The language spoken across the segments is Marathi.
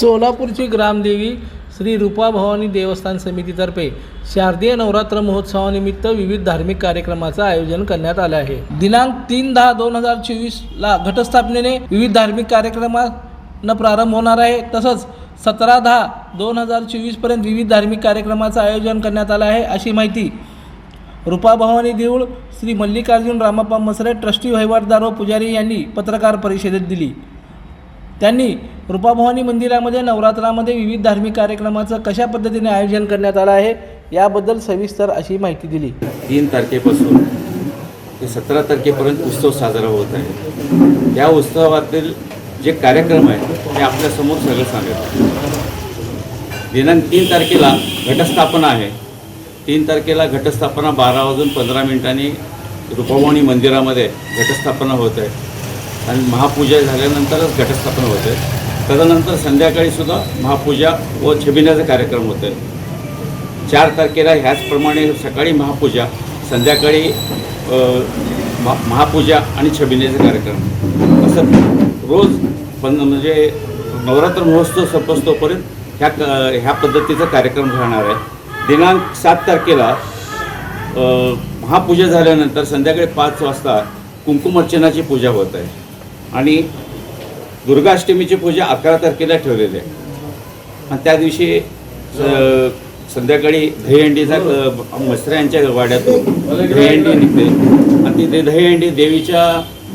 सोलापूरची ग्रामदेवी श्री रूपा भवानी देवस्थान समितीतर्फे शारदीय नवरात्र महोत्सवानिमित्त विविध धार्मिक कार्यक्रमाचं आयोजन करण्यात आलं आहे. दिनांक तीन दहा दोन हजार चोवीसला घटस्थापनेने विविध धार्मिक कार्यक्रमांना प्रारंभ होणार आहे. तसंच सतरा दहा दोन हजार चोवीसपर्यंत विविध धार्मिक कार्यक्रमाचं आयोजन करण्यात आलं आहे. अशी माहिती रूपा भवानी देऊळ श्री मल्लिकार्जुन रामाप्पा मसरे ट्रस्टी वहिवाटदार व पुजारी यांनी पत्रकार परिषदेत दिली. त्यांनी रूपाभवानी मंदिरामध्ये नवरात्रामध्ये विविध धार्मिक कार्यक्रमाचं कशा पद्धतीने आयोजन करण्यात आलं आहे याबद्दल सविस्तर अशी माहिती दिली. तीन तारखेपासून ते सतरा तारखेपर्यंत उत्सव साजरा होत आहे. या उत्सवातील जे कार्यक्रम आहे ते आपल्यासमोर सगळं सांगत दिनांक तीन तारखेला घटस्थापना आहे. तीन तारखेला घटस्थापना बारा वाजून पंधरा मिनिटांनी रूपभवानी मंदिरामध्ये घटस्थापना होत आहे. आणि महापूजा झाल्यानंतरच घटस्थापना होते. त्यानंतर संध्याकाळी सुद्धा महापूजा व छबिन्याचा कार्यक्रम होते. आहे चार तारखेला ह्याचप्रमाणे सकाळी महापूजा संध्याकाळी महा- महापूजा आणि छबिनेचा कार्यक्रम. असं रोज पण म्हणजे नवरात्र महोत्सव संपस्तोपर्यंत ह्या क- ह्या पद्धतीचा कार्यक्रम राहणार आहे. दिनांक सात तारखेला महापूजा झाल्यानंतर संध्याकाळी पाच वाजता कुंकुमार्चनाची पूजा होत आहे. आणि दुर्गाष्टमीची पूजा अकरा तारखेला ठेवलेली आहे. आणि त्या दिवशी संध्याकाळी दहीहंडीचा अ, वाड्यातून दहीहंडी निघते. आणि ती दहीहंडी देवीच्या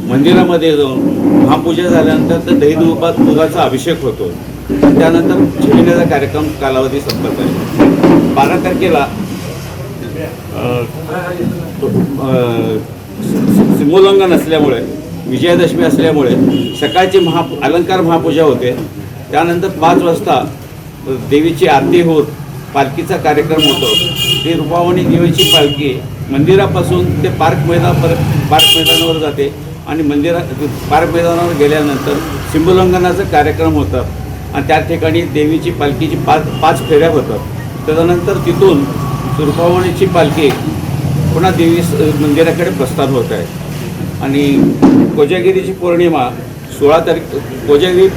मंदिरामध्ये जाऊन महापूजा झाल्यानंतर तर दही दुपात दुधाचा अभिषेक होतो. आणि त्यानंतर झिलिण्याचा कार्यक्रम कालावधी संपत आहे. बारा तारखेला सिमोल्लंघन असल्यामुळे विजयादशमी असल्यामुळे सकाळची महा अलंकार महापूजा होते. त्यानंतर पाच वाजता देवीची आरती होत पालखीचा कार्यक्रम होतो. ती रुपावणी देवीची पालखी मंदिरापासून ते पार्क मैदानापर्यंत पार्क मैदानावर जाते आणि मंदिरा पार्क मैदानावर गेल्यानंतर सिंबुलंगनाचा कार्यक्रम होतात आणि त्या ठिकाणी देवीची पालखीची पाच पाच फेऱ्या होतात. त्याच्यानंतर तिथून रुपावणीची पालखी पुन्हा देवी मंदिराकडे प्रस्थान होत आहे. आणि कोजागिरीची पौर्णिमा सोळा तारीख कोजागिरी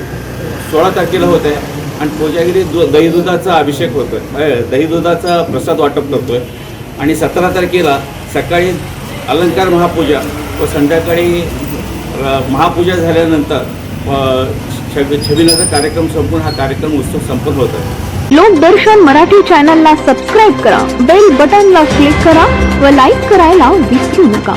सोळा तारखेला होत आहे आणि कोजागिरी दु दही दुधाचा अभिषेक होतो आहे दही दुधाचा प्रसाद वाटप करतो आहे आणि सतरा तारखेला सकाळी अलंकार महापूजा व संध्याकाळी महापूजा झाल्यानंतर छबिनाचा कार्यक्रम संपून हा कार्यक्रम उत्सव संपन्न होत आहे लोकदर्शन मराठी चॅनलला सबस्क्राईब करा बेल बटनला क्लिक करा व लाईक करायला विसरू नका.